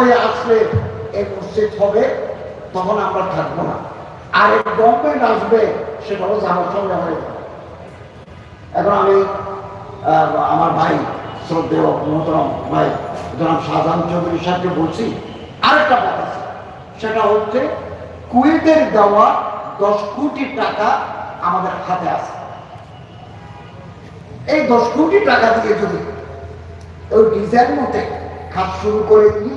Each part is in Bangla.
হয়ে আসলে এই মসজিদ হবে, তখন আমরা থাকব না। আর এই গভর্নমেন্ট আসবে সেটাও আমার সঙ্গে হয়ে এখন। আমি আমার ভাই শ্রদ্ধেয় মোহতরম ভাই জনাব বলছি, আরেকটা আছে। সেটা হচ্ছে, কুয়েতের দেওয়া দশ কোটি টাকা আমাদের হাতে আছে। এই দশ কোটি টাকা দিয়ে যদি ওই ডিজাইন মতে কাজ শুরু করে দিই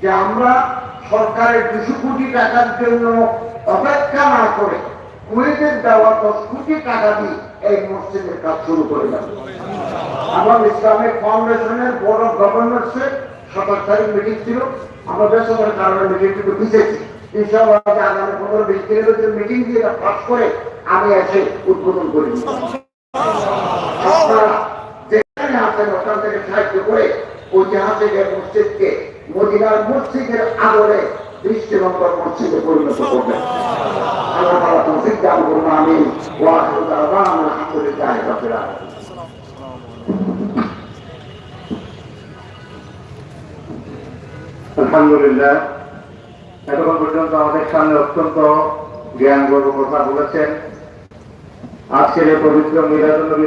যে আমরা সরকারের দুশো কোটি টাকার জন্য অপেক্ষা না করে কুয়েতের দেওয়া দশ কোটি টাকা দিয়ে এই মসজিদের কাজ শুরু করে এবং ইসলামিক ফাউন্ডেশনের বোর্ড অফ গভর্নমেন্টসে সাতাশ তারিখ মিটিং ছিল। আমরা বেসরকারি কারণে মিটিংটুকু পিছিয়েছি ইনশাআল্লাহ আগামী পনেরো বিশ দিনের ভিতরে মিটিং দিয়ে করে আমি এসে উদ্বোধন করি। আপনারা যেখানে আছেন ওখান থেকে সাহায্য করে মসজিদকে মদিনার মসজিদের আদরে দৃষ্টিনন্দন মসজিদে পরিণত আলহামদুলিল্লাহ এতক্ষণ পর্যন্ত আমাদের সামনে অত্যন্ত জ্ঞান গর্ব কথা বলেছেন। আজকের এই পবিত্র মিলাদুল নবী